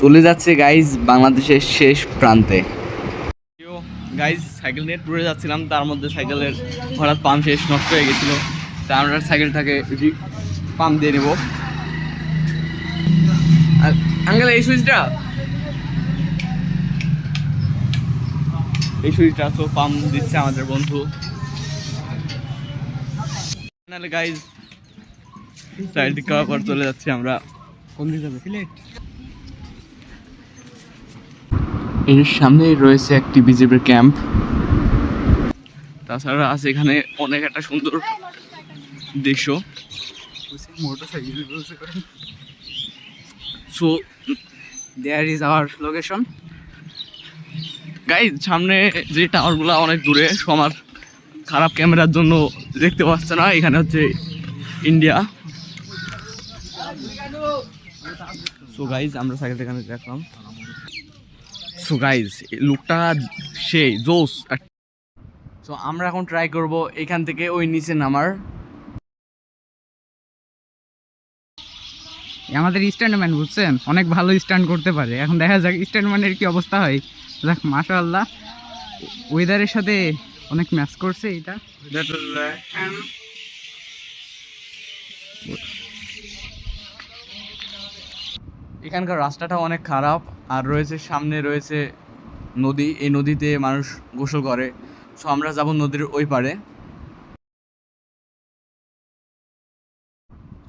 চলে যাচ্ছে গাইজ বাংলাদেশের শেষ প্রান্তে। গাইজ সাইকেল নিয়ে ট্যুরে যাচ্ছিলাম তার মধ্যে সাইকেলের হঠাৎ পাম্প শেষ নষ্ট হয়ে গেছিল। তা আমরা সাইকেলটাকে পাম্প দিয়ে নেব। আঙ্কেল এই সুইচটা? এই সুইচটা তো পাম্প দিচ্ছে আমাদের বন্ধু। নাহলে গাইজ সাইডটি করার পর চলে যাচ্ছি আমরা। কোন দিকে যাবে? সিলেট? এর সামনেই রয়েছে একটি বিজেপির ক্যাম্প। তাছাড়া আছে এখানে অনেক একটা সুন্দর দৃশ্য। So there is our location guys সামনে যে টাওয়ারগুলো অনেক দূরে সো আমার খারাপ ক্যামেরার জন্য দেখতে পাচ্ছে না। এখানে হচ্ছে ইন্ডিয়া সো গাইজ আমরা সাইকেল এখানে দেখলাম। সো গাইজ লুকটা সেই জোস সো আমরা এখন ট্রাই করব এখান থেকে ওই নিচে নামার। আমাদের স্ট্যান্ডম্যান বুঝছেন? অনেক ভালো স্ট্যান্ড করতে পারে। এখন দেখা যাক স্ট্যান্ডম্যানের কি অবস্থা হয়। দেখ মাশা আল্লাহ ওয়েদারের সাথে অনেক ম্যাচ করছে এটা। এখানকার রাস্তাটা অনেক খারাপ। আর রয়েছে, সামনে রয়েছে নদী। এই নদীতে মানুষ গোসল করে। সো আমরা যাব নদীর ওই পারে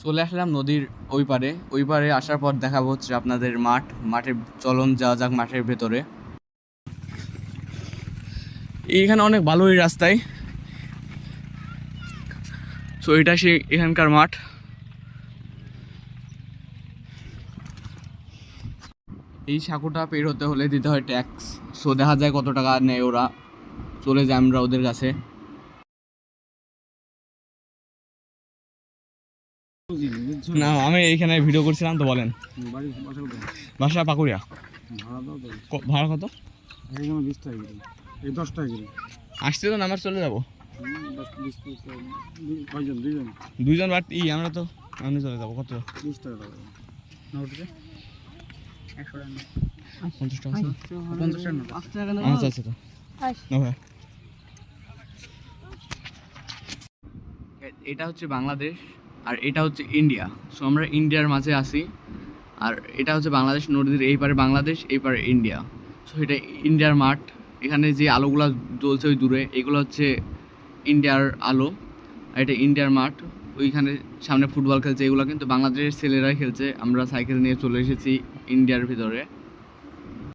চলে আসলাম নদীর ওই পারে ওই পারে আসার পর দেখাবো হচ্ছে আপনাদের মাঠ। মাঠের চলন যাওয়া যাক মাঠের ভেতরে। এইখানে অনেক ভালো এই রাস্তায়। সো এটা সে এখানকার মাঠ। এই সাঁকোটা পের হতে হলে দিতে হয় ট্যাক্স। সো দেখা যায় কত টাকা নেয় ওরা। চলে যায় আমরা ওদের কাছে। না, আমি এইখানে ভিডিও করছিলাম, তো বলেন। বাসা পাকুড়িয়া। ভাড়া কত? বিশ টাকা আসতে তো নামার চলে যাব। দুইজন বাট ই আমরা তো আমি চলে যাব। কত? বিশ টাকা। পঞ্চাশ টাকা পঞ্চাশ টাকা আচ্ছা আচ্ছা এটা হচ্ছে বাংলাদেশ আর এটা হচ্ছে ইন্ডিয়া। সো আমরা ইন্ডিয়ার মাঝে আছি আর এটা হচ্ছে বাংলাদেশ নদীর এই পারে বাংলাদেশ এই পারে ইন্ডিয়া। সো এটা ইন্ডিয়ার মাঠ। এখানে যে আলোগুলো জ্বলছে ওই দূরে এগুলো হচ্ছে ইন্ডিয়ার আলো। আর এটা ইন্ডিয়ার মাঠ। ওইখানে সামনে ফুটবল খেলছে, এগুলো কিন্তু বাংলাদেশের ছেলেরাই খেলছে। আমরা সাইকেল নিয়ে চলে এসেছি ইন্ডিয়ার ভিতরে।